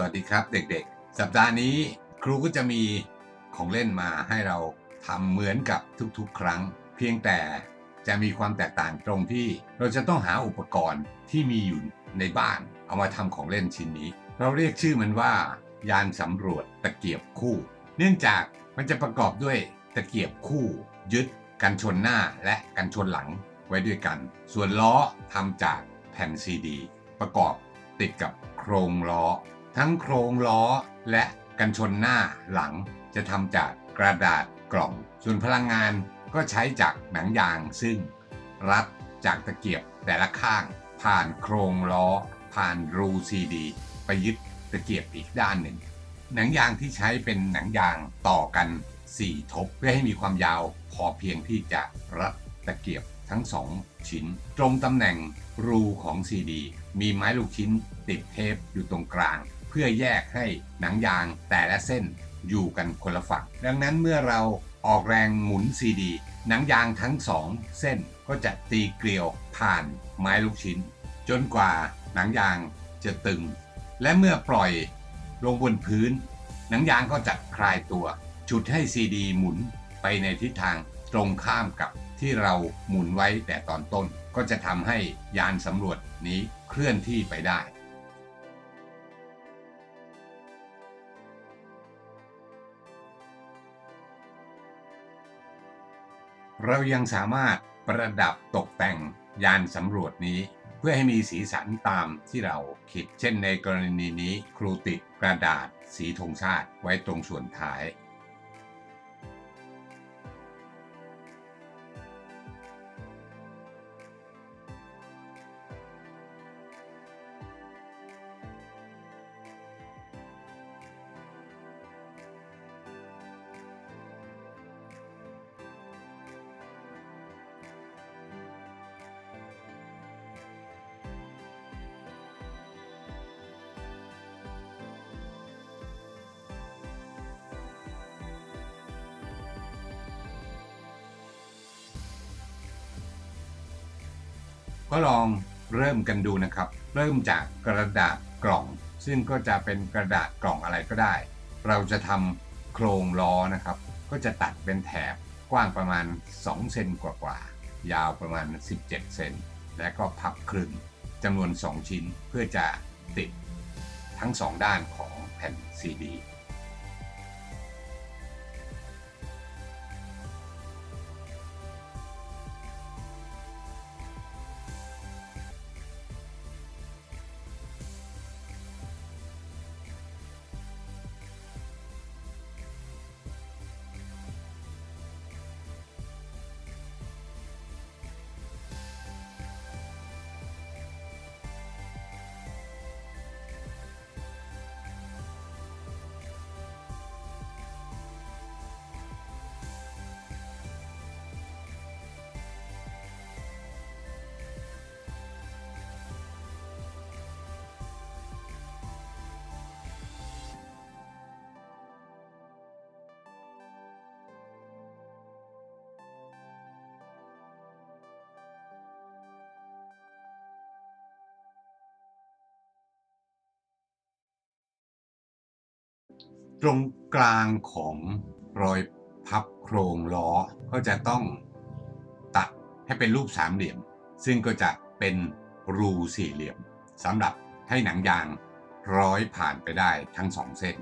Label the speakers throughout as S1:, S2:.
S1: สวัสดีครับเด็กๆ สัปดาห์นี้ครูก็จะมีของเล่นมาให้เราทำเหมือนกับทุกๆ ครั้ง เพียงแต่จะมีความแตกต่างตรงที่เราจะต้องหาอุปกรณ์ที่มีอยู่ในบ้านเอามาทำของเล่นชิ้นนี้ เราเรียกชื่อมันว่า ยานสำรวจตะเกียบคู่ เนื่องจากมันจะประกอบด้วยตะเกียบคู่ ยึด กันชนหน้าและกันชนหลังไว้ด้วยกัน ส่วนล้อทำจากแผ่นซีดี ประกอบติดกับโครงล้อ ทั้งโครงล้อและกันชนหน้าหลังจะทำจากกระดาษกล่อง ส่วนพลังงานก็ใช้จากหนังยางซึ่ง รัดจากตะเกียบแต่ละข้าง ผ่านโครงล้อ ผ่านรูซีดี ไปยึดตะเกียบอีกด้านหนึ่ง หนังยางที่ใช้เป็นหนังยางต่อกัน 4 ทบ เพื่อให้มีความยาวพอเพียงที่จะรัดตะเกียบทั้ง 2 ชิ้น ตรงตำแหน่งรูของซีดี มีไม้ลูกชิ้นติดเทปอยู่ตรงกลาง เพื่อแยกให้หนังยางแต่ละเส้นอยู่กันคนละฝั่ง ดังนั้นเมื่อเราออกแรงหมุนซีดี หนังยางทั้งสองเส้นก็จะตีเกลียวผ่านไม้ลูกชิ้น จนกว่าหนังยางจะตึง และเมื่อปล่อยลงบนพื้น หนังยางก็จะคลายตัว จุดให้ซีดีหมุนไปในทิศทางตรงข้ามกับที่เราหมุนไว้แต่ตอนต้น ก็จะทำให้ยานสำรวจนี้เคลื่อนที่ไปได้ เรายังสามารถประดับตกแต่งยานสำรวจนี้ เพื่อให้มีสีสันตามที่เราคิด เช่นในกรณีนี้ครูติดกระดาษสีธงชาติไว้ตรงส่วนท้าย ก็ลองเริ่มกันดูนะครับ เริ่มจากกระดาษกล่อง ซึ่งก็จะเป็นกระดาษกล่องอะไรก็ได้ เราจะทำโครงล้อนะครับ ก็จะตัดเป็นแถบกว้างประมาณ 2 เซนกว่าๆ ยาวประมาณ 17 เซน และก็พับครึ่งจำนวน 2 ชิ้นเพื่อจะติดทั้ง 2 ด้านของแผ่นซีดี ตรงกลางของรอยพับโครงล้อก็จะต้องตัดให้เป็นรูปสามเหลี่ยม ซึ่งก็จะเป็นรูสี่เหลี่ยมสำหรับให้หนังยางร้อยผ่านไปได้ทั้งสองเส้น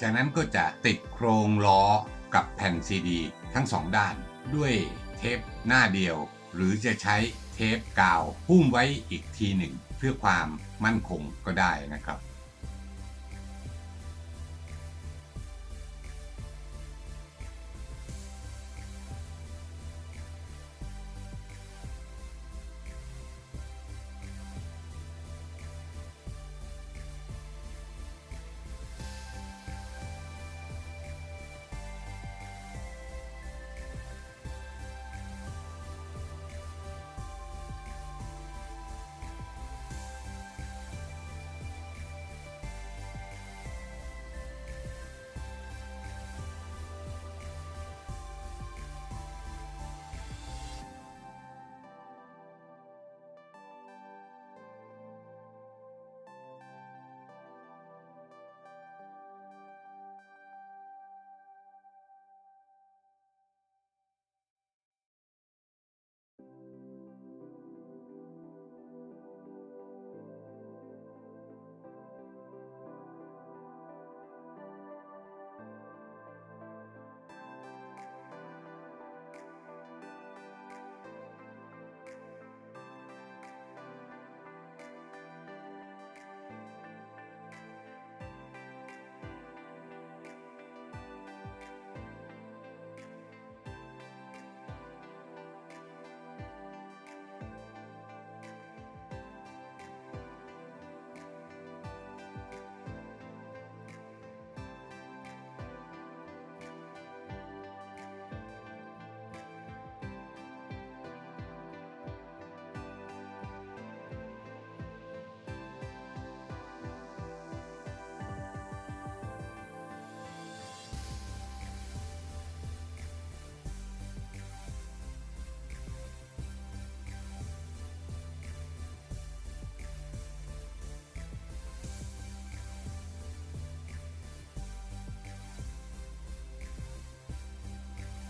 S1: จากนั้นก็จะติดโครงล้อกับแผ่นซีดี ทั้งสองด้าน ด้วยเทปหน้าเดียว หรือจะใช้เทปกาวหุ้มไว้อีกทีหนึ่ง เพื่อความมั่นคงก็ได้นะครับ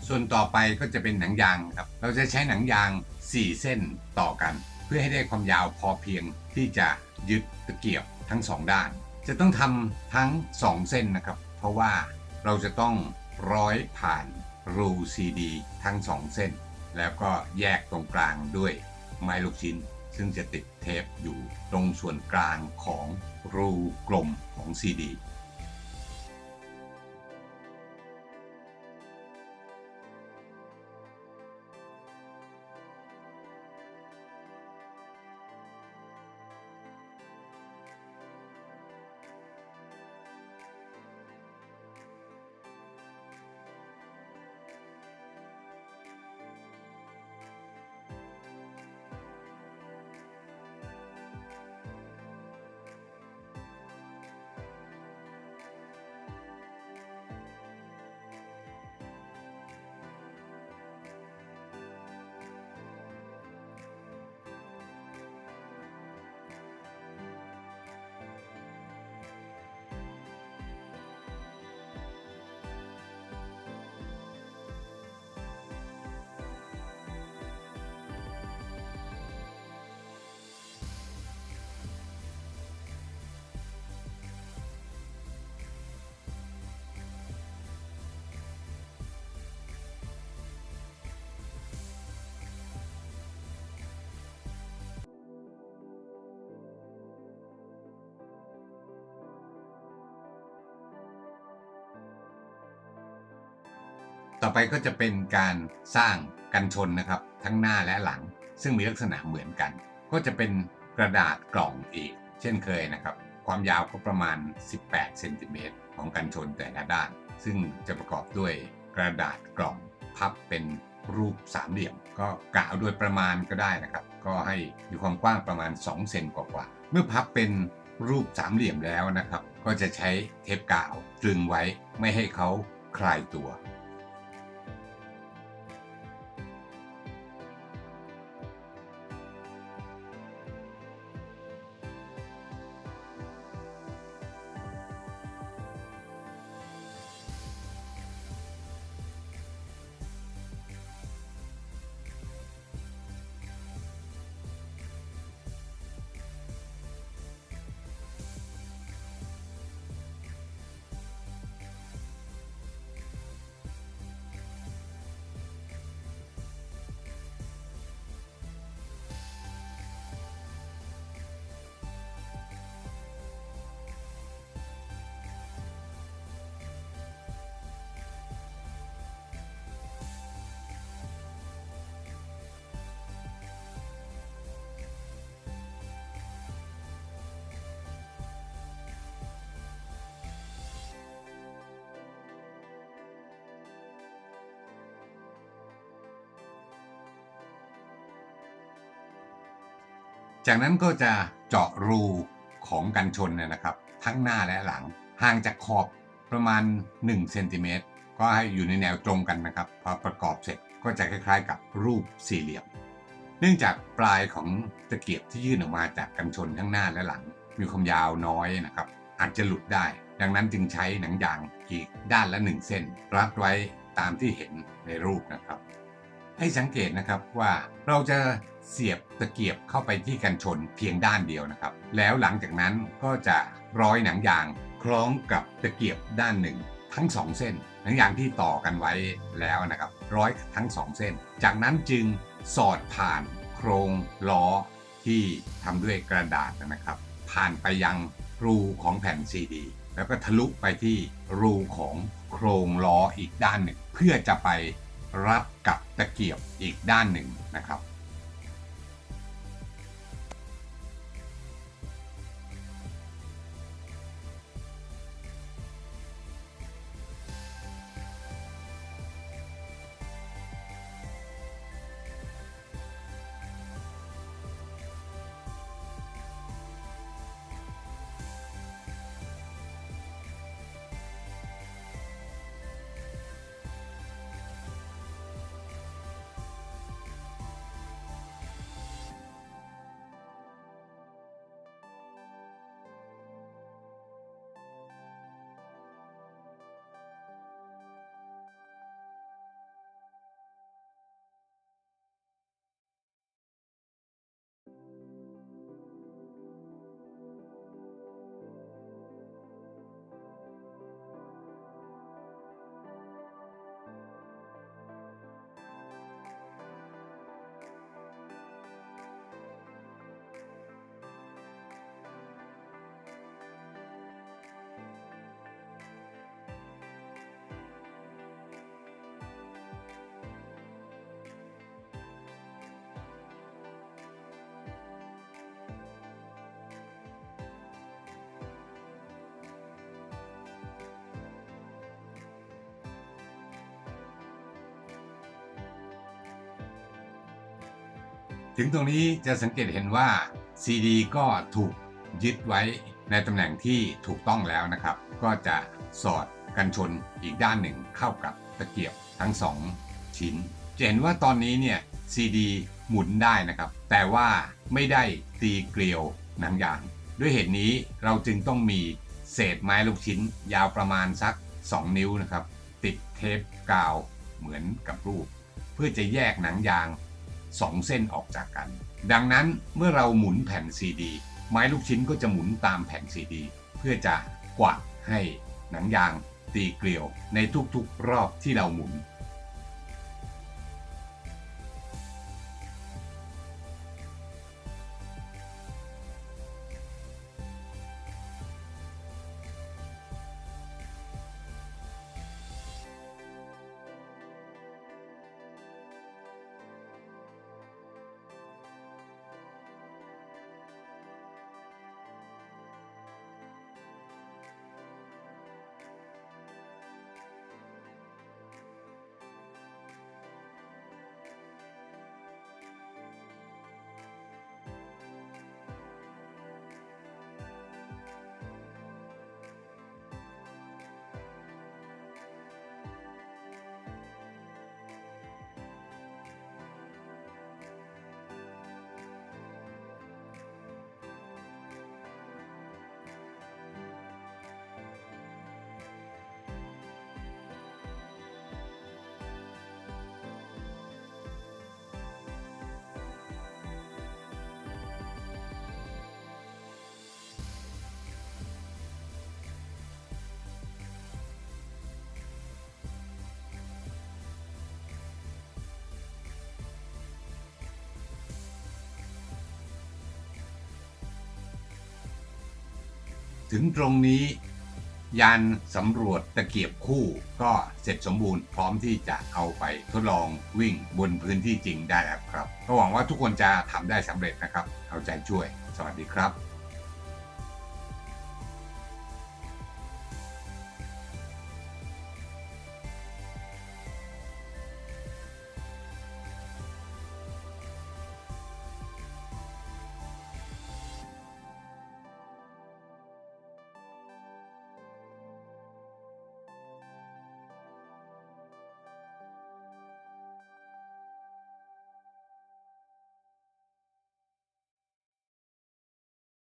S1: ส่วนต่อไปก็จะเป็นหนังยางครับ เราจะใช้หนังยาง 4 เส้นต่อกัน เพื่อให้ได้ความยาวพอเพียงที่จะยึดตะเกียบทั้ง 2 ด้าน จะต้องทำทั้ง 2 เส้นนะครับ เพราะว่าเราจะต้องร้อยผ่านรูซีดีทั้ง 2 เส้น แล้วก็แยกตรงกลางด้วยไม้ลูกชิ้น ซึ่งจะติดเทปอยู่ตรงส่วนกลางของรูกลมของซีดี ต่อไปก็จะเป็นการสร้างกันชนนะครับ ทั้งหน้าและหลัง ซึ่งมีลักษณะเหมือนกัน ก็จะเป็นกระดาษกล่องอีก เช่นเคยนะครับ ความยาวก็ประมาณ 18เซนติเมตรของกันชนแต่ละด้าน ซึ่งจะประกอบด้วยกระดาษกล่องพับเป็นรูปสามเหลี่ยม ก็กะเอาด้วยประมาณก็ได้นะครับ ก็ให้มีความกว้างประมาณ 2 เซนกว่าๆเมื่อพับเป็นรูปสามเหลี่ยมแล้วนะครับ ก็จะใช้เทปกาวตรึงไว้ไม่ให้เขาคลายตัว จากนั้นก็จะเจาะรูของกันชนเนี่ยนะครับ ทั้งหน้าและหลัง ห่างจากขอบประมาณ1เซนติเมตรก็ให้อยู่ในแนวตรงกันนะครับ พอประกอบเสร็จก็จะคล้ายๆ กับรูปสี่เหลี่ยม เนื่องจากปลายของตะเกียบที่ยื่นออกมาจากกันชนทั้งหน้าและหลัง มีความยาวน้อยนะครับ อาจจะหลุดได้ ดังนั้นจึงใช้หนังยางอีกด้านละหนึ่งเส้นรัดไว้ตามที่เห็นในรูปนะครับ ให้สังเกตนะครับว่าเราจะเสียบตะเกียบเข้าไปที่กันชนเพียงด้านเดียวนะครับ แล้วหลังจากนั้นก็จะร้อยหนังยางคล้องกับตะเกียบด้านหนึ่ง ทั้งสองเส้น หนังยางที่ต่อกันไว้แล้วนะครับ ร้อยทั้งสองเส้น จากนั้นจึงสอดผ่านโครงล้อที่ทำด้วยกระดาษนะครับ ผ่านไปยังรูของแผ่นซีดีแล้วก็ทะลุไปที่รูของโครงล้ออีกด้านหนึ่ง เพื่อจะไป รับกับตะเกียบอีกด้านหนึ่งนะครับ ถึงตรงนี้จะสังเกตเห็นว่า CD ก็ถูกยึดไว้ในตำแหน่งที่ถูกต้องแล้วนะครับ ก็จะสอดกันชนอีกด้านหนึ่งเข้ากับตะเกียบทั้ง 2 ชิ้น จะเห็นว่าตอนนี้เนี่ย CD หมุนได้นะครับ แต่ว่าไม่ได้ตีเกลียวหนังยาง ด้วยเหตุนี้เราจึงต้องมีเศษไม้ลูกชิ้นยาวประมาณสัก 2 นิ้วนะครับ ติดเทปกาวเหมือนกับรูป เพื่อจะแยกหนังยาง 2 เส้นออกจากกัน ดังนั้นเมื่อเราหมุนแผ่นซีดีไม้ลูกชิ้นก็จะหมุนตามแผ่นซีดีเพื่อจะกวาดให้หนังยางตีเกลียวในทุกๆรอบที่เราหมุน ถึงตรงนี้ยานสำรวจตะเกียบคู่ก็เสร็จสมบูรณ์พร้อมที่จะเอาไปทดลองวิ่งบนพื้นที่จริงได้แล้วครับก็หวังว่าทุกคนจะทำได้สำเร็จนะครับ เอาใจช่วย สวัสดีครับ